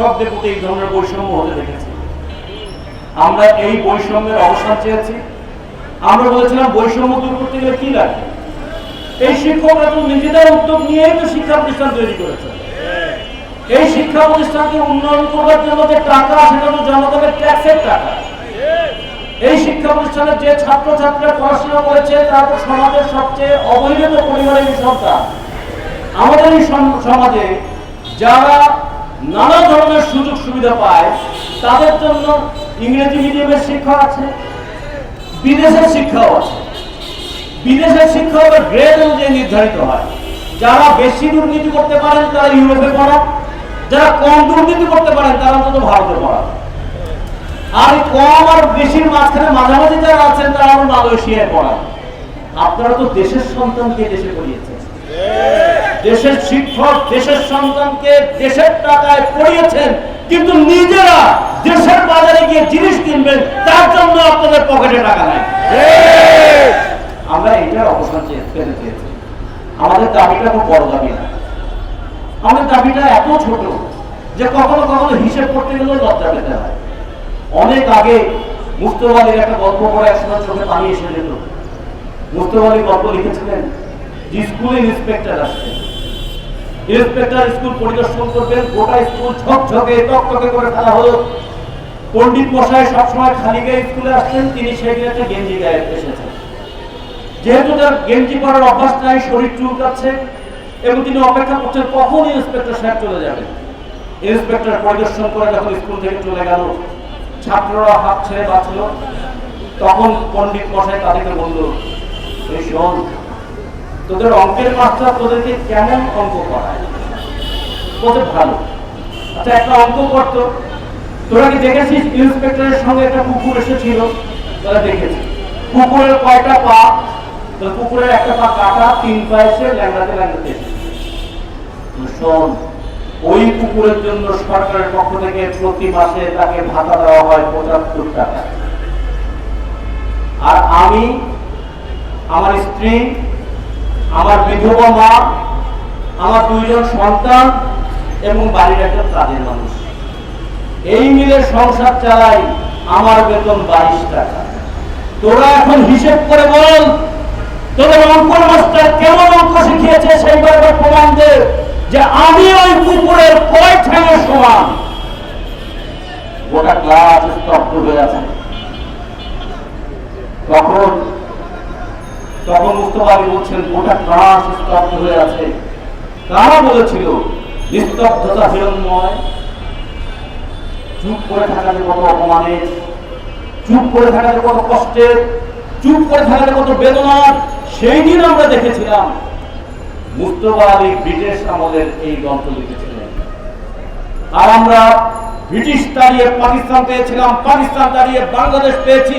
শিক্ষকদের প্রতি এই ধরনের বৈষম্য হতে দেখেছি। আমরা এই বৈষম্যের অবসান চেয়েছি। আমরা বলেছিলাম, বৈষম্য দূর করতে গেলে কি লাগে? এই শিক্ষকরা তো নিজেদের উদ্যোগ নিয়েই তো শিক্ষা প্রতিষ্ঠান তৈরি করেছে। এই শিক্ষা প্রতিষ্ঠানকে উন্নয়ন করবার জন্য যে টাকা, সেটা তো জনগণের ট্যাক্সের টাকা। এই শিক্ষা প্রতিষ্ঠানের যে ছাত্রছাত্রীরা পড়াশোনা করেছে, তারা তো সমাজের সবচেয়ে অবহেলিত পরিবারের সন্তান। আমাদের এই সমাজে যারা নানা ধরনের সুযোগ সুবিধা পায়। তাদের জন্য ইংরেজি মিডিয়ামের শিক্ষা আছে, বিদেশের শিক্ষাও আছে। বিদেশের শিক্ষা হবে গ্রেড অনুযায়ী নির্ধারিত হয়। যারা বেশি দুর্নীতি করতে পারেন, তারা ইউরোপে পড়ান। যারা কম দুর্নীতি করতে পারেন, তারা অন্তত ভারতে পড়ান। আর কম আর বেশির মাঝখানে মাঝামাঝি যারা আছেন, তারা মালয়েশিয়ায় পড়ান। আপনারা তো দেশের সন্তানকে দেশে পড়িয়েছেন। দেশের শিক্ষক, দেশের সন্তানকে দেশের টাকায় পড়িয়েছেন, কিন্তু নিজেরা দেশের বাজারে গিয়ে জিনিস কিনবেন, তার জন্য আপনাদের পকেটে টাকা নাই। আমরা এটার অবসান আমাদের দাবিটা খুব বড় দাবি না। আমাদের দাবিটা এত ছোট যে কখনো কখনো হিসেব করতে গেলেও লজ্জা পেতে হয়। অনেক আগে মুস্তফালির একটা গল্প পড়ে, একসময় চোখে পানি এসে যেত। মুস্তফালি গল্প লিখেছিলেন যে স্কুলে ইন্সপেক্টর আসছেন ইন্সপেক্টর স্কুল পরিদর্শন করবেন, গোটা স্কুল ঝকঝকে টকটকে করে ফেলা হলো। পণ্ডিত মশাই সবসময় খালি গায়ে স্কুলে আসছেন, তিনি সেদিন একটা গেঞ্জি গায়ে এসেছেন। যেহেতু তার গেঞ্জি পরার অভ্যাস নাই, শরীর চুলকাচ্ছে, এবং তিনি অপেক্ষা করছেন কখন ইন্সপেক্টর সাহেব চলে যাবেন ইন্সপেক্টর পরিদর্শন করে যখন স্কুল থেকে চলে গেল, ছাত্ররা হাত ছেড়ে বাঁচল। তখন পণ্ডিত মশাই তাদেরকে বলল, এই তোদের অঙ্কের মাত্রা তোদেরকে কেমন অঙ্ক করায়? ভালো। আচ্ছা একটা অঙ্ক করতো তোরা কি দেখেছিস ইন্সপেক্টরের সঙ্গে একটা কুকুর এসেছিল? তারা দেখেছি কুকুরের কয়টা পা? কুকুরের একটা পা কাটা, তিন পা ল্যাংড়াতে ল্যাংড়াতে ওই কুকুরের জন্য সরকারের পক্ষ থেকে প্রতি মাসে তাকে ভাতা দেওয়া হয় পঁচাত্তর টাকা। আর আমি, আমার স্ত্রী আমার বিধবা মা, আমার দুইজন সন্তান এবং বাড়ির একজন কাজের মানুষ। এই মিলে সংসার চালাই আমার বেতন বাইশ টাকা। তোরা এখন হিসেব করে বল, তোদের অঙ্ক মাস্টার কেমন অঙ্ক শিখিয়েছে সেইবার এবার প্রমাণ দে যে আমি ওই কুকুরের কয় ঠ্যাঙের সমান। গোটা ক্লাস স্তব্ধ হয়ে আছে। তখন আলী বলছেন, গোটা ক্লাস স্তব্ধ হয়ে আছে। কারা বলেছিল? নিস্তব্ধতা হিরণময় চুপ করে থাকা যে কত অপমানের চুপ করে থাকা যে কত কষ্টের চুপ করে কত বেদনার সেই দিন আমরা দেখেছিলাম। ব্রিটিশ আমলের এই গ্রন্থ লিখেছিলেন। আর আমরা ব্রিটিশ তাড়িয়ে পাকিস্তান পেয়েছিলাম, পাকিস্তান তাড়িয়ে বাংলাদেশ পেয়েছি।